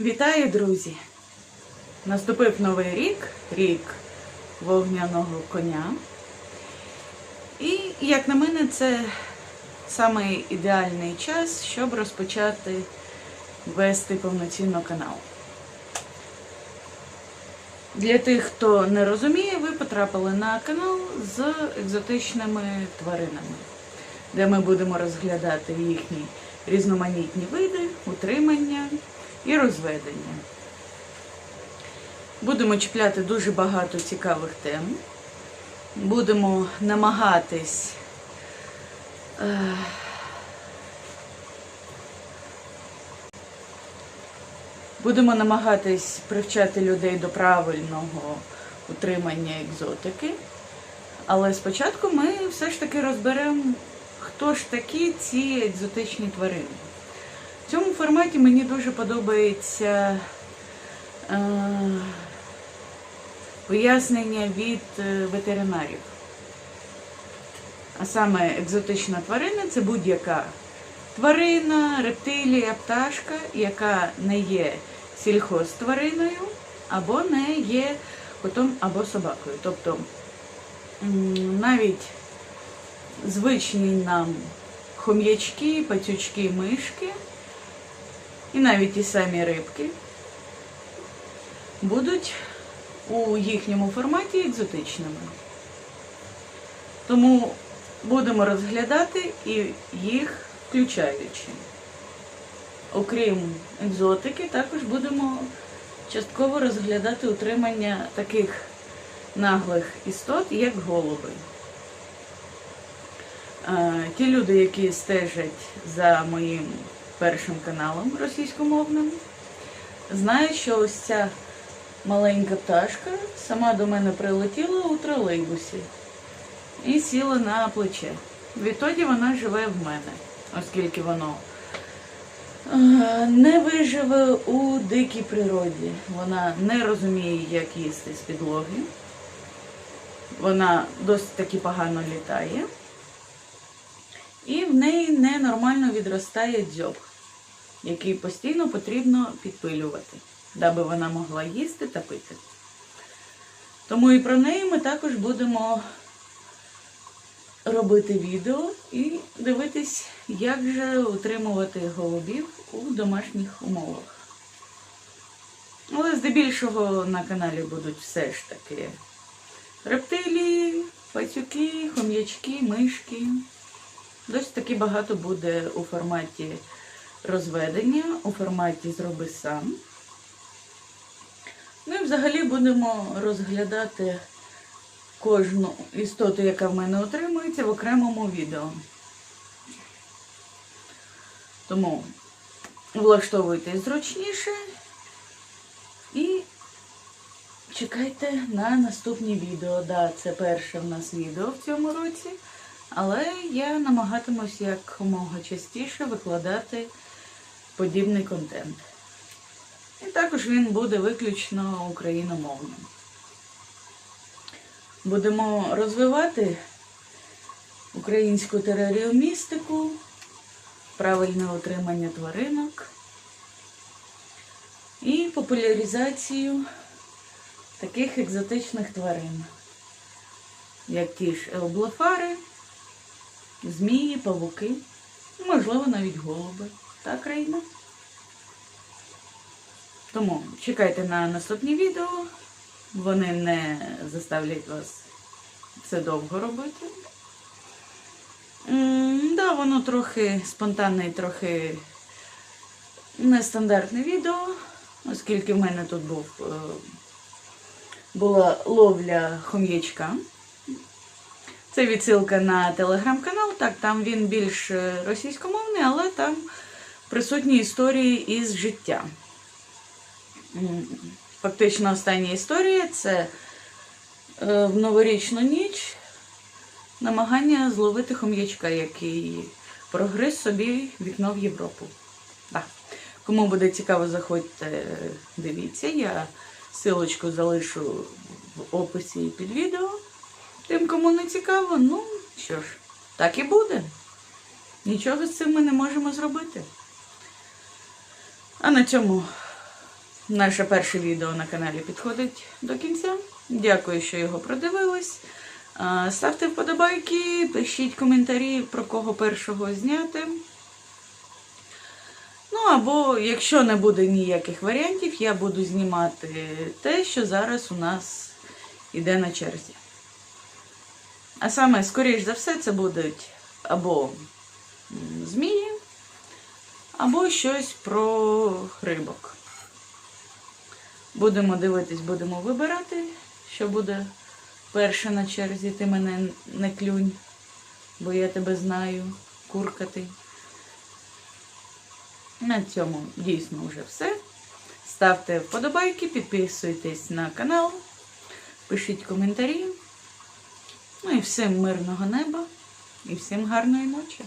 Вітаю, друзі! Наступив новий рік, рік вогняного коня. І, як на мене, це саме ідеальний час, щоб розпочати вести повноцінно канал. Для тих, хто не розуміє, ви потрапили на канал з екзотичними тваринами, де ми будемо розглядати їхні різноманітні види, утримання і розведення. Будемо чіпляти дуже багато цікавих тем. Будемо намагатись е, будемо намагатись привчати людей до правильного утримання екзотики. Але спочатку ми все ж таки розберемо, хто ж такі ці екзотичні тварини. Цьому форматі мені дуже подобається е, пояснення від е, ветеринарів. А саме екзотична тварина це будь-яка тварина, рептилія, пташка, яка не є сільхозтвариною, або не є котом або собакою. Тобто навіть звичні нам хом'ячки, пацючки, мишки, і навіть ті самі рибки будуть у їхньому форматі екзотичними. Тому будемо розглядати і їх включаючи. Окрім екзотики, також будемо частково розглядати утримання таких наглих істот, як голуби. Е, Ті люди, які стежать за моїм першим каналом російськомовним, знають, що ось ця маленька пташка сама до мене прилетіла у тролейбусі і сіла на плече. Відтоді вона живе в мене, оскільки воно е, не виживе у дикій природі. Вона не розуміє, як їсти з підлоги. Вона досить таки погано літає. І в неї ненормально відростає дзьоб, який постійно потрібно підпилювати, даби вона могла їсти та пити. Тому і про неї ми також будемо робити відео і дивитись, як же утримувати голубів у домашніх умовах. Але здебільшого на каналі будуть все ж таки рептилії, пацюки, хом'ячки, мишки. Досить таки багато буде у форматі розведення, у форматі зроби сам. Ну і взагалі будемо розглядати кожну істоту, яка в мене отримується, в окремому відео. Тому влаштовуйтесь зручніше і чекайте на наступні відео. Да, це перше в нас відео в цьому році. Але я намагатимусь якомога частіше викладати подібний контент. І також він буде виключно україномовним. Будемо розвивати українську тераріомістику, правильне утримання тваринок і популяризацію таких екзотичних тварин, як ті ж елблофари, змії, павуки, можливо, навіть голуби. Так, країна? Тому чекайте на наступні відео. Вони не заставлять вас це довго робити. М, Да, воно трохи спонтанне і трохи нестандартне відео, оскільки в мене тут був, е, була ловля хом'ячка. Це відсилка на телеграм-канал. Так, там він більш е, російськомовний, але там присутні історії із життя. Фактично остання історія це е, в новорічну ніч намагання зловити хом'ячка, який прогриз собі вікно в Європу. Да. Кому буде цікаво, заходьте, дивіться. Я силочку залишу в описі під відео. Тим, кому не цікаво, ну що ж, так і буде. Нічого з цим ми не можемо зробити. А на цьому Наше перше відео на каналі підходить до кінця. Дякую, що його продивились. Ставте вподобайки, пишіть коментарі, про кого першого зняти. Ну, або, якщо не буде ніяких варіантів, я буду знімати те, що зараз у нас іде на черзі. А саме, скоріш за все, це будуть або змії, або щось про рибок. Будемо дивитись, будемо вибирати, що буде перше на черзі. Ти мене не клюнь, бо я тебе знаю, курка ти. На цьому дійсно вже все. Ставте вподобайки, підписуйтесь на канал, пишіть коментарі. Ну і всім мирного неба і всім гарної ночі.